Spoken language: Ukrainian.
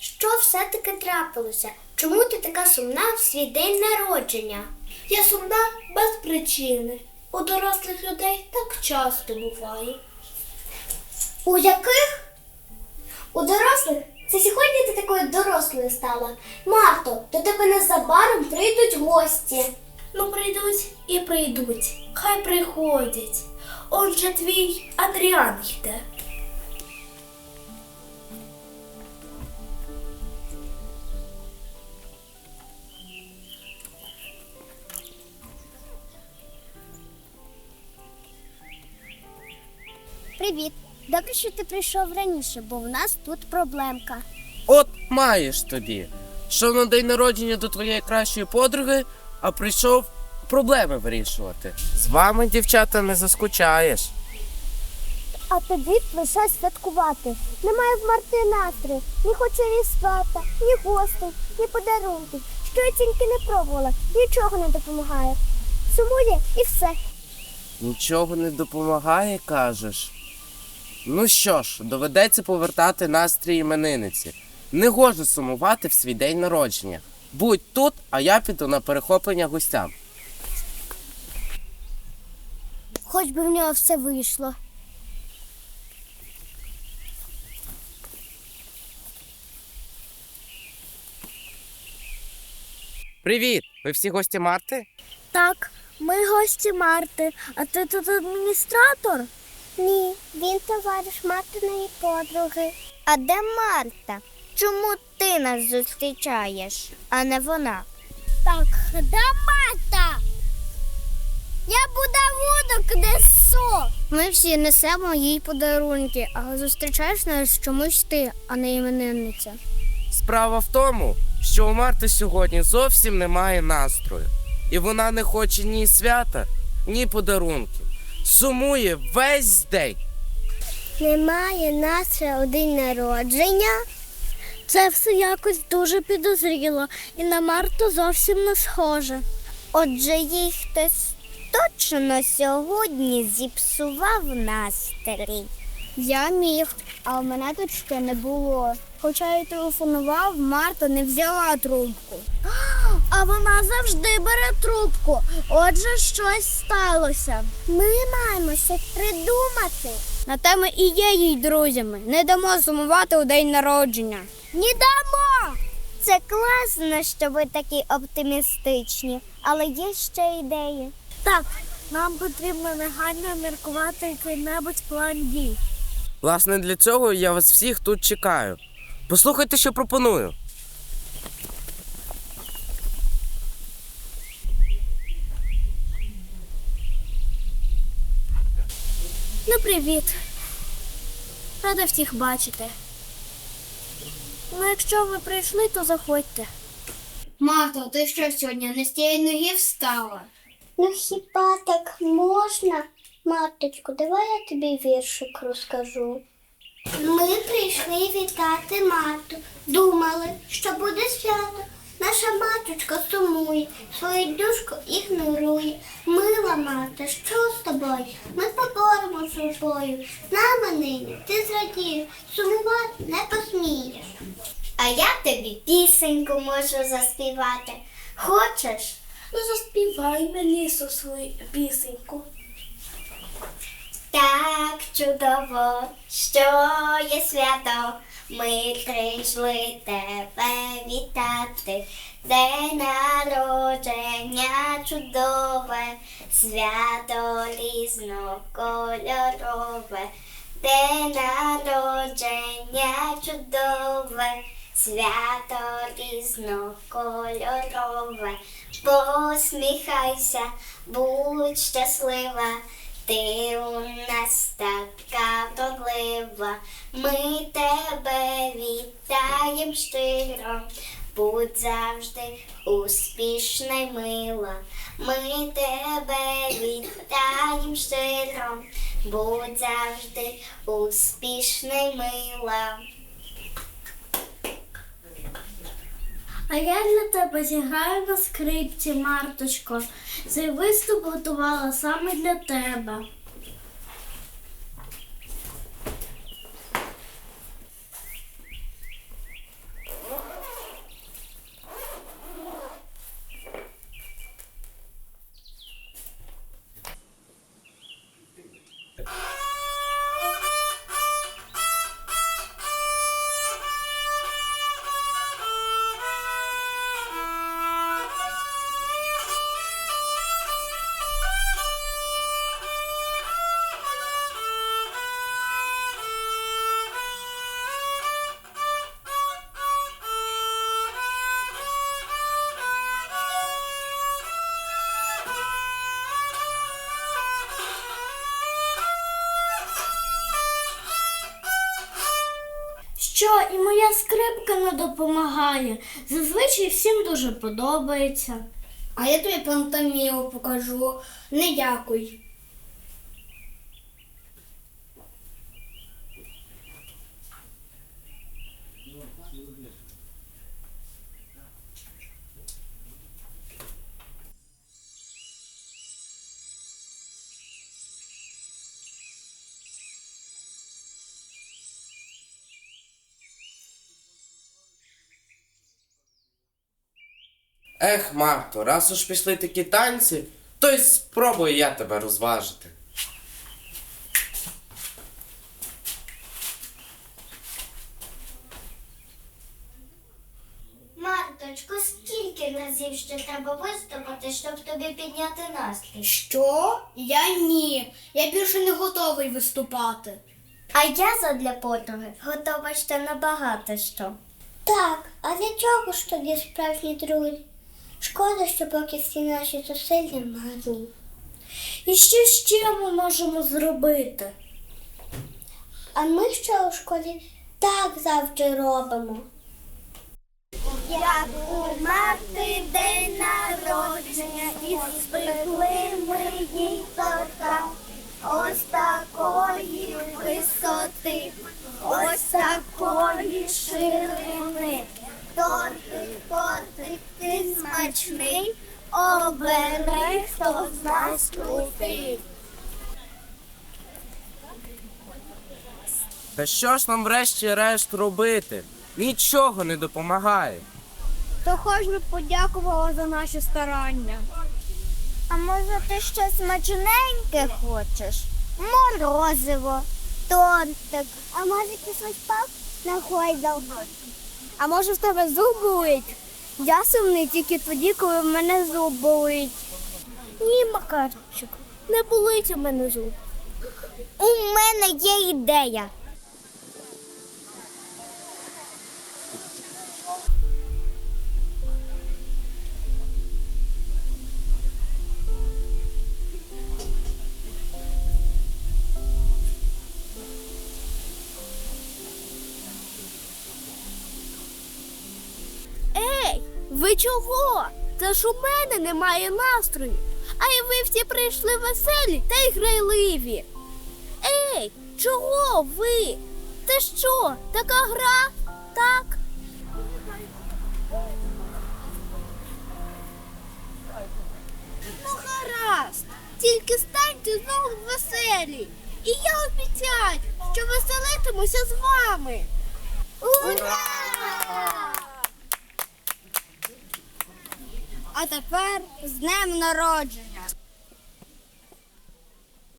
Що все-таки трапилося? Чому ти така сумна в свій день народження? Я сумна без причини. У дорослих людей так часто буває. У яких? У дорослих? Це сьогодні ти такою дорослою стала. Марто, до тебе незабаром прийдуть гості. Ну, прийдуть і прийдуть. Хай приходять. Он же твій Адріан йде. Привіт. Добре, що ти прийшов раніше, бо в нас тут проблемка. От маєш тобі. Що на день народження до твоєї кращої подруги, а прийшов проблеми вирішувати. З вами, дівчата, не заскучаєш. А тобі лише святкувати. Немає в Марти настрою, ні хоче ні ні гостей, ні подарунків. Що я тільки не пробувала, нічого не допомагає. Сумує і все. Нічого не допомагає, кажеш. Ну що ж, доведеться повертати настрій іменинниці. Не гоже сумувати в свій день народження. Будь тут, а я піду на перехоплення гостям. Хоч би в нього все вийшло. Привіт! Ви всі гості Марти? Так, ми гості Марти, а ти тут адміністратор? Ні, він товариш Мартиної подруги. А де Марта? Чому ти нас зустрічаєш, а не вона? Так, де Марта? Я подарунок несу. Ми всі несемо їй подарунки, а зустрічаєш нас чомусь ти, а не іменинниця. Справа в тому, що у Марти сьогодні зовсім немає настрою. І вона не хоче ні свята, ні подарунків. Сумує весь день. Немає настрою один народження. Це все якось дуже підозріло і на Марту зовсім не схоже. Отже, їй хтось точно сьогодні зіпсував настрій. Я міг, а в мене ще не було. Хоча я телефонував, Марта не взяла трубку. А вона завжди бере трубку. Отже, щось сталося. Ми маємо щось придумати. На те ми і є їй друзями. Не дамо сумувати у день народження. Не дамо! Це класно, що ви такі оптимістичні, але є ще ідеї. Так, нам потрібно негайно міркувати який-небудь план дій. Власне, для цього я вас всіх тут чекаю. Послухайте, що пропоную. Ну, привіт. Рада всіх бачити. Ну, якщо ви прийшли, то заходьте. Марто, ти що сьогодні не з тієї ноги встала? Ну хіба так можна? Маточко, давай я тобі віршик розкажу. Ми прийшли вітати Марту. Думали, що буде свято. Наша маточка сумує, свою душку ігнорує. Мила мати, що з тобою? Ми поборемо з собою. Нами нині ти зрадієш, сумувати не посмієш. А я тобі пісеньку можу заспівати. Хочеш? Ну, заспівай мені свою пісеньку. Так чудово, що є свято. Ми прийшли тебе вітати. День народження чудове, свято різнокольорове. День народження чудове, свято різнокольорове. Посміхайся, будь щаслива. Ти у нас така вродлива, ми тебе вітаєм щиро, будь завжди успішна й мила. Ми тебе вітаєм щиро, будь завжди успішна й мила. А я для тебе зіграю на скрипці, Марточко. Цей виступ готувала саме для тебе. Скрипка не допомагає. Зазвичай всім дуже подобається. А я тобі пантоміму покажу. Не дякуй. Ех, Марто, раз уж пішли такі танці, то й спробую я тебе розважити. Марточко, скільки разів ще треба виступити, щоб тобі підняти настрій? Що? Я ні. Я більше не готовий виступати. А я задля подруги готова ще набагато що. Так, а для чого ж тоді справжні друзі? Шкода, що поки всі наші зусилля марні. І що ще ми можемо зробити? А ми що у школі так завжди робимо. Як у Марти день народження і спекли ми їй торта. Ось такої висоти, ось такої ширини. Тортик, тортик, ти смачний, обери, хто з нас крутий. Та що ж нам врешті-решт робити? Нічого не допомагає. То хоч би подякувала за наші старання. А може ти щось смачненьке хочеш? Морозиво, тортик. А може кислий пап на гойдалку? А може в тебе зуб болить? Я сумний тільки тоді, коли в мене зуб болить. Ні, Макарчик, не болить у мене зуб. У мене є ідея. Ви чого? Це ж у мене немає настрою. А й ви всі прийшли веселі та й грайливі. Ей, чого ви? Це що, така гра? Так? Ну гаразд, тільки станьте знову веселі. І я обіцяю, що веселитимуся з вами. Ура! А тепер з днем народження!